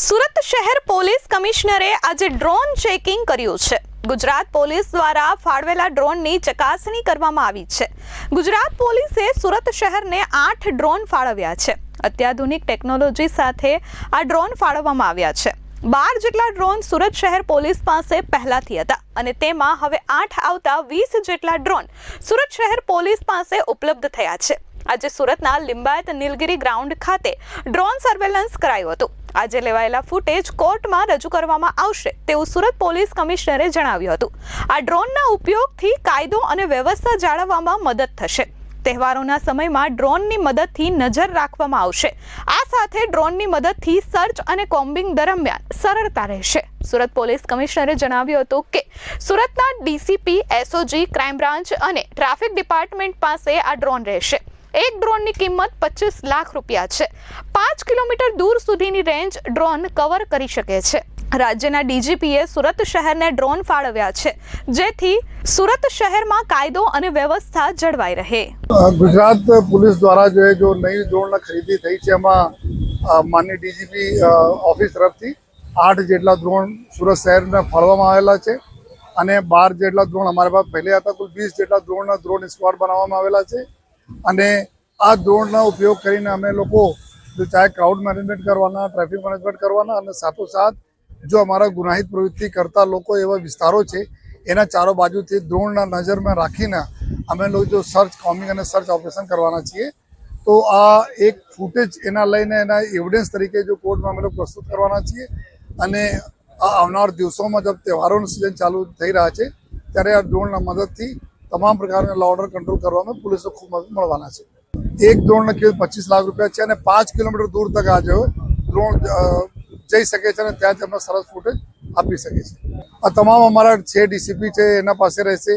સુરત શહેર પોલીસ કમિશનરે આજે ડ્રોન ચેકિંગ કર્યું છે. ગુજરાત પોલીસ દ્વારા ફાળવેલા ડ્રોનની ચકાસણી કરવામાં આવી છે. ગુજરાત પોલીસે સુરત શહેરને આઠ ડ્રોન ફાળવ્યા છે. અત્યાધુનિક ટેકનોલોજી સાથે આ ડ્રોન ફાળવવામાં આવ્યા છે. બાર જેટલા ડ્રોન સુરત શહેર પોલીસ પાસે પહેલાથી હતા અને તેમાં હવે આઠ આવતા વીસ જેટલા ડ્રોન સુરત શહેર પોલીસ પાસે ઉપલબ્ધ થયા છે. આજે સુરતના લિંબાયત નીલગિરી ગ્રાઉન્ડ ખાતે ડ્રોન સર્વેલન્સ કરાયું હતું. આજે લેવાયેલા ફૂટેજ કોર્ટમાં રજૂ કરવામાં આવશે તેવું સુરત પોલીસ કમિશનરે જણાવ્યું હતું. આ ડ્રોનના ઉપયોગથી કાયદો અને વ્યવસ્થા જાળવવામાં મદદ થશે. તહેવારોના સમયમાં ડ્રોનની મદદથી નજર રાખવામાં આવશે. આ સાથે ડ્રોનની મદદથી સર્ચ અને કોમ્બિંગ દરમિયાન સરળતા રહેશે. સુરત પોલીસ કમિશનરે જણાવ્યું હતું કે, સુરતના ડીસીપી, એસઓજી, ક્રાઇમ બ્રાન્ચ અને ટ્રાફિક ડિપાર્ટમેન્ટ પાસે આ ડ્રોન રહેશે. એક ડ્રોનની કિંમત પચીસ લાખ રૂપિયા છે. પાંચ કિલોમીટર દૂર સુધીની રેન્જ ડ્રોન કવર કરી શકે છે. રાજ્યના ડીજીપીએ સુરત શહેરને ડ્રોન ફાળવ્યા છે, જેથી સુરત શહેરમાં કાયદો અને વ્યવસ્થા જળવાઈ રહે. ગુજરાત પોલીસ દ્વારા જો જો નઈ ડ્રોન ખરીદી થઈ છે, એમાં માનની ડીજીપી ઓફિસ તરફથી આઠ જેટલા ડ્રોન સુરત શહેરને ફાળવવામાં આવેલા છે અને બાર જેટલા ડ્રોન અમારા પાસે પહેલે હતા, કુલ વીસ જેટલા ડ્રોનના ડ્રોન સ્ક્વોડ બનાવવામાં આવેલા છે. અને આ ડ્રોનનો ઉપયોગ કરીને અમે લોકો ચાહે ક્રાઉડ મેનેજમેન્ટ કરવાના ટ્રાફિક મેનેજમેન્ટ કરવાના અને સાથોસાથ જો અમારા ગુનાહિત પ્રવૃત્તિ કરતા લોકો એવા વિસ્તારો છે, એના ચારો બાજુથી દ્રોણના નજરમાં રાખીને અમે લોકો જો સર્ચ કોમિંગ અને સર્ચ ઓપરેશન કરવાના છીએ, તો આ એક ફૂટેજ એના લઈને એના એવિડન્સ તરીકે જો કોર્ટમાં અમે લોકો પ્રસ્તુત કરવાના છીએ અને આ આવનાર દિવસોમાં જબ તહેવારોનું સિઝન ચાલુ થઈ રહ્યા છે, ત્યારે આ ડ્રોનના મદદથી તમામ પ્રકારના લો ઓર્ડર કંટ્રોલ કરવામાં પોલીસને ખૂબ મદદ મળવાના છે. એક ડ્રોનના કિંમત પચીસ લાખ રૂપિયા છે અને પાંચ કિલોમીટર દૂર તક આ જો ડ્રોન જઈ શકે છે અને ત્યાં તેમને સરસ ફૂટેજ આપી શકે છે. આ તમામ અમારા છે ડીસીપી છે એના પાસે રહેશે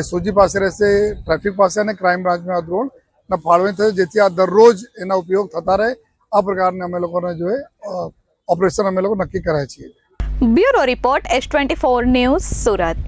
એસઓજી પાસે રહેશે, ટ્રાફિક પાસે અને ક્રાઇમ બ્રાન્ચમાં આ ડ્રોન ફાળવણી થશે, જેથી આ દરરોજ એના ઉપયોગ થતા રહે. આ પ્રકારને અમે લોકોને જોઈએ ઓપરેશન અમે લોકો નક્કી કરાય છીએ. Bureau report S twenty four news Surat.